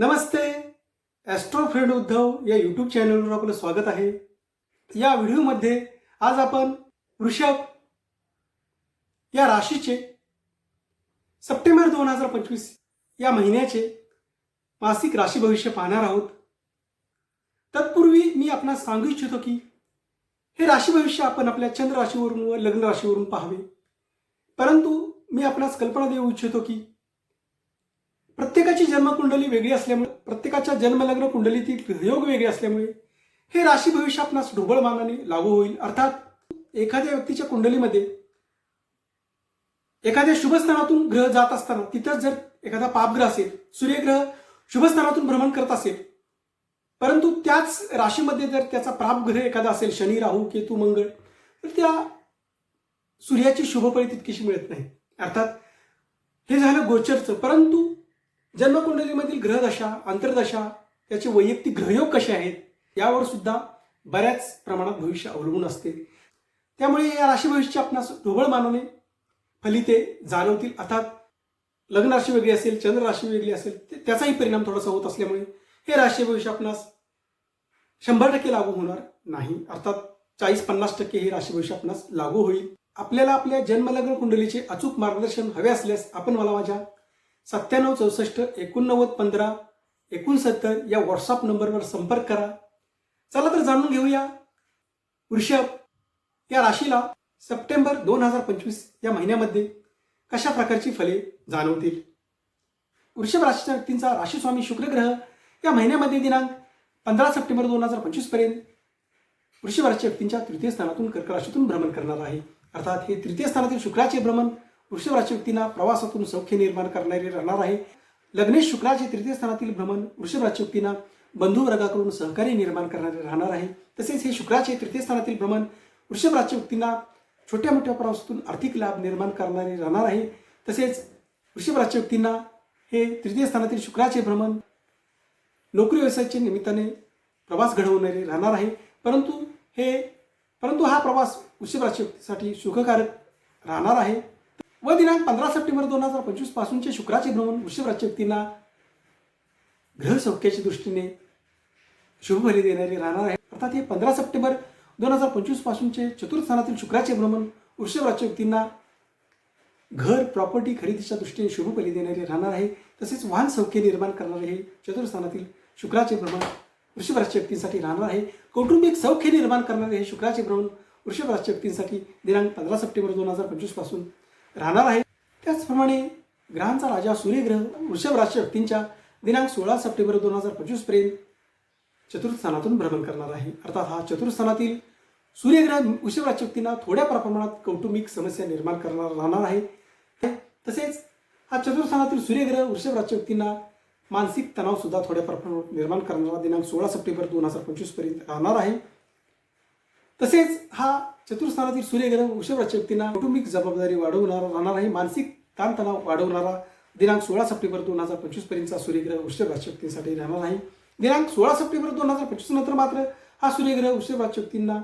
नमस्ते Austro friend Uddhav या YouTube चॅनलवर आपलं स्वागत आहे. या व्हिडिओमध्ये आज आपण वृषभ या राशीचे सप्टेंबर दोन हजार पंचवीस या महिन्याचे मासिक राशी भविष्य पाहणार आहोत. तत्पूर्वी मी आपणास सांगू इच्छितो की हे राशी भविष्य आपण आपल्या चंद्र राशीवरून व लग्न राशीवरून पाहावे. परंतु मी आपणास कल्पना देऊ इच्छितो की प्रत्येकाची जन्मकुंडली वेगळी असल्यामुळे प्रत्येकाच्या जन्मलग्न कुंडलीतील योग वेगळे असल्यामुळे हे राशी भविष्य आपणास ढोबळ मानाने लागू होईल. अर्थात एखाद्या व्यक्तीच्या कुंडलीमध्ये एखाद्या शुभस्थानातून ग्रह जात असताना तिथंच जर एखादा पापग्रह असेल सूर्यग्रह शुभस्थानातून भ्रमण करत असेल परंतु त्याच राशीमध्ये जर त्याचा प्रापग्रह एखादा असेल शनी राहू केतू मंगळ तर त्या सूर्याची शुभफळी तितकीशी मिळत नाही. अर्थात हे झालं गोचरचं परंतु जन्मकुंडलीमधील ग्रहदशा अंतर्दशा त्याचे वैयक्तिक ग्रहयोग कसे आहेत यावर सुद्धा बऱ्याच प्रमाणात भविष्य अवलंबून असते. त्यामुळे या राशी भविष्य आपणास ढोबळ मानाने फलिते जाणवतील. अर्थात लग्न राशी वेगळी असेल चंद्र राशी वेगळी असेल ते- त्याचाही परिणाम थोडासा होत असल्यामुळे हे राशी भविष्य आपणास शंभर टक्के लागू होणार नाही. अर्थात चाळीस पन्नास टक्के हे राशी भविष्य आपणास लागू होईल. आपल्याला आपल्या जन्मलग्न कुंडलीचे अचूक मार्गदर्शन हवे असल्यास आपण मला माझ्या सत्त्याण्णव चौसष्ट एकोणनव्वद पंधरा एकोणसत्तर या व्हॉट्सअप नंबरवर संपर्क करा. चला तर जाणून घेऊया. वृषभ या राशीला सप्टेंबर दोन हजार पंचवीस या महिन्यामध्ये कशा प्रकारची फले जाणवतील? वृषभ राशीच्या व्यक्तींचा राशीस्वामी शुक्रग्रह या महिन्यामध्ये दिनांक पंधरा सप्टेंबर दोन हजार पंचवीसपर्यंत वृषभ राशीच्या व्यक्तींच्या तृतीय स्थानातून कर्क राशीतून भ्रमण करणार आहे. अर्थात हे तृतीय स्थानातील शुक्राचे भ्रमण वृषभ राशी व्यक्तींना प्रवासातून सौख्य निर्माण करणारे राहणार आहे. लग्नेश शुक्राचे तृतीय स्थानातील भ्रमण वृषभ राशी व्यक्तींना बंधू वर्गाकडून सहकार्य निर्माण करणारे राहणार आहे. तसेच हे शुक्राचे तृतीय स्थानातील भ्रमण वृषभ राशी व्यक्तींना छोट्या मोठ्या प्रवासातून आर्थिक लाभ निर्माण करणारे राहणार आहे. तसेच वृषभ राशी व्यक्तींना हे तृतीय स्थानातील शुक्राचे भ्रमण नोकरी व्यवसायाच्या निमित्ताने प्रवास घडवणारे राहणार आहे. परंतु हे परंतु हा प्रवास वृषभ राशी व्यक्तीसाठी सुखकारक राहणार आहे. व दिनांक पंधरा सप्टेंबर दोन हजार पंचवीस पासूनचे शुक्राचे भ्रमण वृषभ व्यक्तींना ग्रह सौख्याच्या दृष्टीने शुभफली देणारे राहणार आहे. अर्थात हे पंधरा सप्टेंबर दोन हजार पंचवीस पासूनचे चतुर्थ स्थानातील शुक्राचे भ्रमण वृषभ राशी व्यक्तींना घर प्रॉपर्टी खरेदीच्या दृष्टीने शुभफली देणारे राहणार आहे. तसेच वाहन सौख्य निर्माण करणारे हे चतुर्थस्थानातील शुक्राचे भ्रमण वृषभ राशी व्यक्तींसाठी राहणार आहे. कौटुंबिक सौख्य निर्माण करणारे हे शुक्राचे भ्रमण वृषभ राशी व्यक्तींसाठी दिनांक पंधरा सप्टेंबर दोन हजार पंचवीसपासून राहणार आहे. त्याचप्रमाणे ग्रहांचा राजा सूर्यग्रह वृषभ राशी व्यक्तींच्या दिनांक सोळा सप्टेंबर दोन हजार पंचवीसपर्यंत चतुर्थस्थानातून भ्रमण करणार आहे. अर्थात हा चतुर्थस्थानातील सूर्यग्रह वृषभ राशी व्यक्तींना थोड्या प्रमाणात कौटुंबिक समस्या निर्माण करणार राहणार आहे. तसेच हा चतुर्थस्थानातील सूर्यग्रह वृषभ राशी व्यक्तींना मानसिक तणाव सुद्धा थोड्या प्रमाणात निर्माण करणारा दिनांक सोळा सप्टेंबर दोन हजार पंचवीसपर्यंत राहणार आहे. तसेच हा चतुर्थानातील सूर्यग्रह वृषभ राशी व्यक्तींना कौटुंबिक जबाबदारी वाढवणारा राहणार आहे मानसिक ताणतणाव वाढवणारा दिनांक सोळा सप्टेंबर दोन हजार पंचवीस पर्यंतचा सूर्यग्रह वृषभ राशी व्यक्तींसाठी राहणार आहे दिनांक सोळा सप्टेंबर दोन हजार पंचवीस नंतर मात्र हा सूर्यग्रह वृषभ राशी व्यक्तींना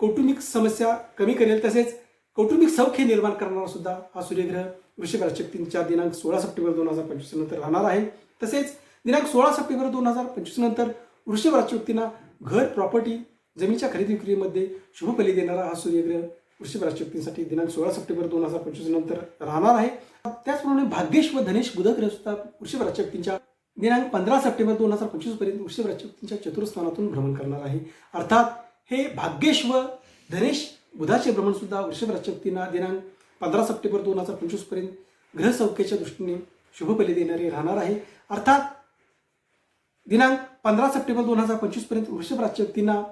कौटुंबिक समस्या कमी करेल. तसेच कौटुंबिक सौख्य निर्माण करणारा सुद्धा हा सूर्यग्रह वृषभ राशी व्यक्तींच्या दिनांक सोळा सप्टेंबर दोन हजार पंचवीस नंतर राहणार आहे. तसेच दिनांक सोळा सप्टेंबर दोन हजार पंचवीस नंतर वृषभ राशी व्यक्तींना घर प्रॉपर्टी जमीनच्या खरेदी विक्रीमध्ये शुभफली देणारा हा सूर्यग्रह वृषभ राशक्तींसाठी दिनांक सोळा सप्टेंबर दोन हजार पंचवीस नंतर राहणार आहे. त्याचप्रमाणे भाग्येश व धनेश बुधग्रह सुद्धा वृषभ राशक्तींच्या दिनांक पंधरा सप्टेंबर दोन हजार पंचवीसपर्यंत वृषभ राशक्तींच्या व्यक्तींच्या भ्रमण करणार आहे. अर्थात हे भाग्येश व धनेश बुधाचे भ्रमण सुद्धा वृषभ राशक्तींना दिनांक पंधरा सप्टेंबर दोन हजार पंचवीसपर्यंत ग्रहसौख्याच्या दृष्टीने शुभफली देणारे राहणार आहे. अर्थात दिनांक पंधरा सप्टेंबर दोन हजार पंचवीसपर्यंत वृषभ राशक्तींना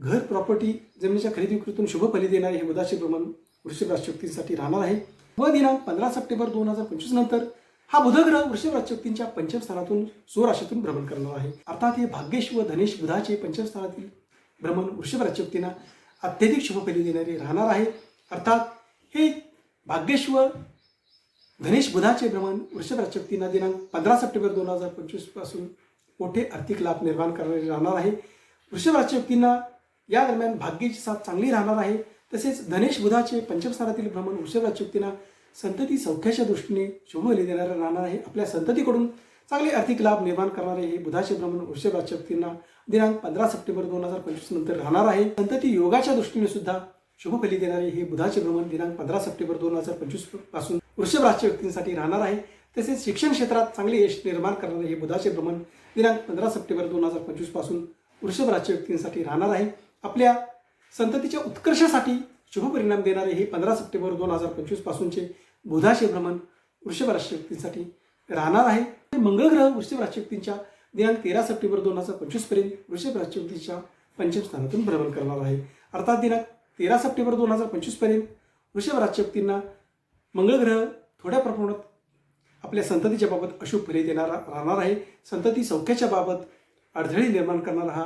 घर प्रॉपर्टी जमिनीच्या खरेदी विक्रीतून शुभफली देणारे हे बुधाचे भ्रमण वृषभ राशी व्यक्तींसाठी राहणार आहे. व दिनांक पंधरा सप्टेंबर दोन हजार पंचवीस नंतर हा बुधग्रह वृषभ राशी व्यक्तींच्या पंचम स्थानातून स्वराशीतून भ्रमण करणार आहे. अर्थात हे भाग्येश व धनेश बुधाचे पंचम स्थानातील भ्रमण वृषभ राशी व्यक्तींना अत्यधिक शुभफली देणारे राहणार आहे. अर्थात हे भाग्येश व धनेश बुधाचे भ्रमण वृषभ राशी व्यक्तींना दिनांक पंधरा सप्टेंबर दोन हजार पंचवीसपासून मोठे आर्थिक लाभ निर्माण करणारे राहणार आहे. वृषभ राशी व्यक्तींना या दरम्यान भाग्याची साथ चांगली राहणार आहे. तसेच धनेश बुधाचे पंचमस्थानातील भ्रमण वृषभ राशी संतती सौख्याच्या दृष्टीने शुभफली देणारा राहणार आहे आपल्या संततीकडून. चांगले आर्थिक लाभ निर्माण करणारे हे बुधाचे भ्रमण वृषभ राशी व्यक्तींना दिनांक पंधरा सप्टेंबर दोन हजार पंचवीस नंतर राहणार आहे. संतती योगाच्या दृष्टीने सुद्धा शुभ फली देणारे हे बुधाचे भ्रमण दिनांक पंधरा सप्टेंबर दोन हजार पंचवीसपासून वृषभ राजच्या व्यक्तींसाठी राहणार आहे. तसेच शिक्षण क्षेत्रात चांगले यश निर्माण करणारे हे बुधाचे भ्रमण दिनांक पंधरा सप्टेंबर दोन हजार पंचवीसपासून वृषभ राजच्या व्यक्तींसाठी राहणार आहे. आपल्या संततीच्या उत्कर्षासाठी शुभ परिणाम देणारे हे पंधरा सप्टेंबर दोन हजार पंचवीस पासूनचे बुधाचे भ्रमण वृषभ राशी राहणार आहे. मंगळ ग्रह वृषभ राशी दिनांक तेरा सप्टेंबर दोन हजार पंचवीसपर्यंत वृषभ राशी पंचम स्थानातून भ्रमण करणार आहे. अर्थात दिनांक तेरा सप्टेंबर दोन हजार पंचवीसपर्यंत वृषभ राशी मंगळ ग्रह थोड्या प्रमाणात आपल्या संततीच्या बाबत अशुभ फले देणारा राहणार आहे. संतती सौख्याच्या बाबत अडथळे निर्माण करणारा हा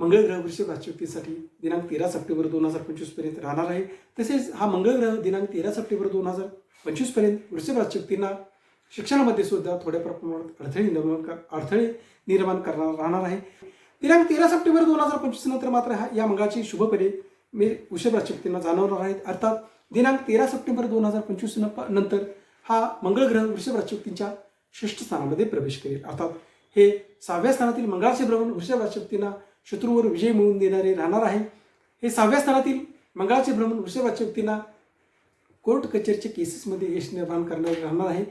मंगळ ग्रह वृषभ राशी दिनांक तेरा सप्टेंबर दोन हजार पंचवीसपर्यंत राहणार आहे. तसेच हा मंगळ ग्रह दिनांक तेरा सप्टेंबर दोन हजार पंचवीसपर्यंत वृषभ शिक्षणामध्ये सुद्धा थोड्या प्रमाणात अडथळे निर्माण कर अडथळे निर्माण करणार राहणार आहे. दिनांक तेरा सप्टेंबर दोन हजार पंचवीस नंतर मात्र हा या मंगळाची शुभ मी वृषभ राशी जाणवणार आहेत. अर्थात दिनांक तेरा सप्टेंबर दोन हजार पंचवीस नंतर हा मंगळ ग्रह वृषभ राशी व्यक्तींच्या स्थानामध्ये प्रवेश करेल. अर्थात हे सहाव्या स्थानातील मंगळाचे भ्रमण वृषभ राशी शत्रूवर विजय मिळवून देणारे राहणार आहे. हे सहाव्या स्थानातील मंगळाचे भ्रमण वृषभाच्या व्यक्तींना कोर्ट कचेरीच्या केसेसमध्ये यश निर्माण करणारे राहणार आहे.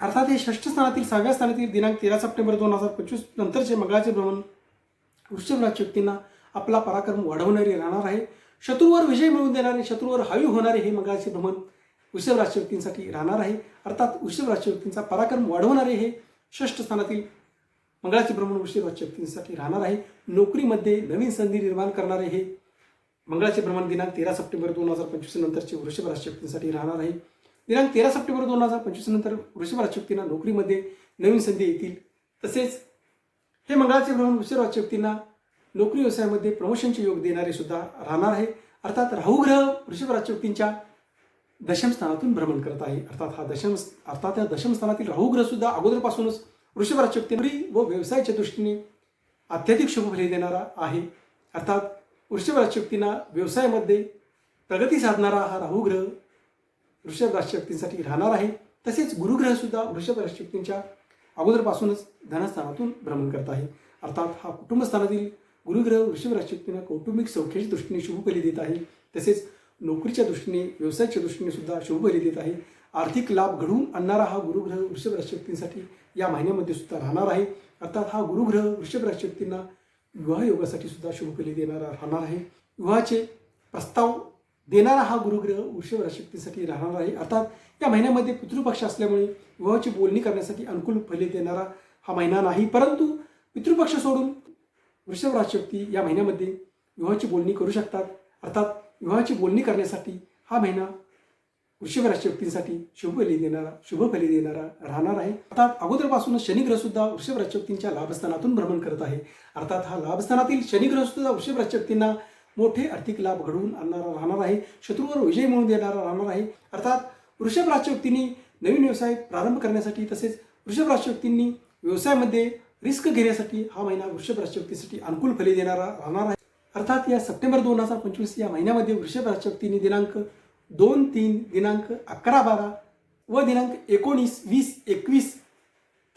अर्थात हे षष्ठ स्थानातील सहाव्या स्थानातील दिनांक तेरा सप्टेंबर दोन हजार पंचवीस नंतरचे मंगळाचे भ्रमण वृषभ राशी व्यक्तींना आपला पराक्रम वाढवणारे राहणार आहे. शत्रूवर विजय मिळवून देणारे शत्रूवर हावी होणारे हे मंगळाचे भ्रमण वृषभ राशी व्यक्तींसाठी राहणार आहे. अर्थात वृषभ राशी व्यक्तींचा पराक्रम वाढवणारे हे षष्ठ स्थानातील मंगळाचे भ्रमण वृषभ व्यक्तींसाठी राहणार आहे. नोकरीमध्ये नवीन संधी निर्माण करणारे हे मंगळाचे भ्रमण दिनांक तेरा सप्टेंबर दोन हजार पंचवीस नंतरचे वृषभ राशी व्यक्तींसाठी राहणार आहे. दिनांक तेरा सप्टेंबर दोन हजार पंचवीस नंतर वृषभ राशी व्यक्तींना नोकरीमध्ये नवीन संधी येतील. तसेच हे मंगळाचे भ्रमण वृषभ राशी व्यक्तींना नोकरी व्यवसायामध्ये प्रमोशनचे योग देणारे सुद्धा राहणार आहे. अर्थात राहू ग्रह वृषभ राशी व्यक्तींच्या दशम स्थानातून भ्रमण करत आहे. अर्थात हा दशम अर्थात या दशम स्थानातील राहू ग्रह सुद्धा अगोदरपासूनच वृषभ राशी व व्यवसायाच्या दृष्टीने अत्याधिक शुभफले देणारा आहे. अर्थात वृषभ राशी व्यवसायामध्ये प्रगती साधणारा हा राहू ग्रह वृषभ राशी राहणार आहे. तसेच गुरुग्रहसुद्धा वृषभ राशी अगोदरपासूनच धनस्थानातून भ्रमण करत आहे. अर्थात हा कुटुंबस्थानातील गुरुग्रह वृषभ राशी कौटुंबिक सौख्याच्या दृष्टीने शुभफली देत आहे. तसेच नोकरीच्या दृष्टीने व्यवसायाच्या दृष्टीने सुद्धा शुभफली देत आहे. आर्थिक लाभ घडवून आणणारा हा गुरुग्रह वृषभ राशी या महिन्यामध्ये सुद्धा राहणार आहे. अर्थात हा गुरुग्रह वृषभ राशी व्यक्तींना विवाह योगासाठी सुद्धा शुभफली देणारा राहणार आहे. विवाहाचे प्रस्ताव देणारा हा गुरुग्रह वृषभ राशी राहणार आहे. अर्थात या महिन्यामध्ये पितृपक्ष असल्यामुळे विवाहाची बोलणी करण्यासाठी अनुकूल फले देणारा हा महिना नाही. परंतु पितृपक्ष सोडून वृषभ राशी व्यक्ती या महिन्यामध्ये विवाहाची बोलणी करू शकतात. अर्थात विवाहाची बोलणी करण्यासाठी हा महिना वृषभ राशी व्यक्तींसाठी शुभफली देणारा शुभफली देणारा राहणार आहे. अर्थात अगोदरपासूनच शनिग्रह सुद्धा वृषभ राशी व्यक्तींच्या लाभस्थानातून भ्रमण करत आहे. अर्थात हा लाभस्थानातील शनिग्रह सुद्धा वृषभ राशी व्यक्तींना मोठे आर्थिक लाभ घडवून आणणारा राहणार आहे. शत्रूवर विजय मिळवून देणारा राहणार आहे. अर्थात वृषभ राशी व्यक्तींनी नवीन व्यवसाय प्रारंभ करण्यासाठी तसेच वृषभ राशी व्यक्तींनी व्यवसायामध्ये रिस्क घेण्यासाठी हा महिना वृषभ राशी व्यक्तीसाठी अनुकूल फले देणारा राहणार आहे. अर्थात या सप्टेंबर दोन हजार पंचवीस या महिन्यामध्ये वृषभ राशी व्यक्तींनी दिनांक दोन तीन दिनांक अकरा बारा व दिनांक एकोणीस वीस एकवीस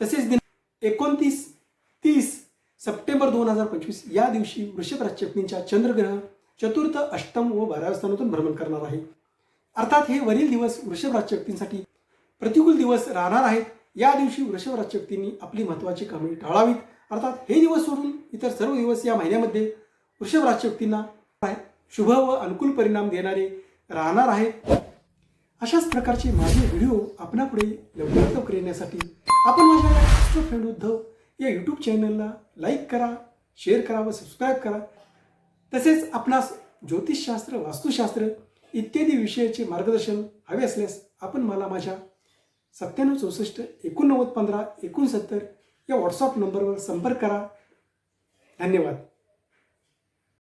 तसेच दिनांक एकोणतीस तीस सप्टेंबर दोन हजार पंचवीस या दिवशी वृषभ राशी चंद्रग्रह चतुर्थ अष्टम व बाराव्या स्थानातून भ्रमण करणार आहे. अर्थात हे वरील दिवस वृषभ राशी प्रतिकूल दिवस राहणार आहेत. या दिवशी वृषभ राशी आपली महत्त्वाची कामे टाळावीत. अर्थात हे दिवस सोडून इतर सर्व दिवस या महिन्यामध्ये वृषभ राजशक्तींना शुभ व अनुकूल परिणाम देणारे राहणार आहेत. अशाच प्रकारचे माझे व्हिडिओ आपणापुढे लवकरात लवकर येण्यासाठी आपण माझ्या या फ्रेंड उद्धव या यूट्यूब चॅनलला लाईक करा शेअर करा व सबस्क्राईब करा. तसेच आपणास ज्योतिषशास्त्र वास्तुशास्त्र इत्यादी विषयाचे मार्गदर्शन हवे असल्यास आपण मला माझ्या सत्त्याण्णव चौसष्ट एकोणनव्वद पंधरा एकोणसत्तर या व्हॉट्सअप नंबरवर संपर्क करा. धन्यवाद.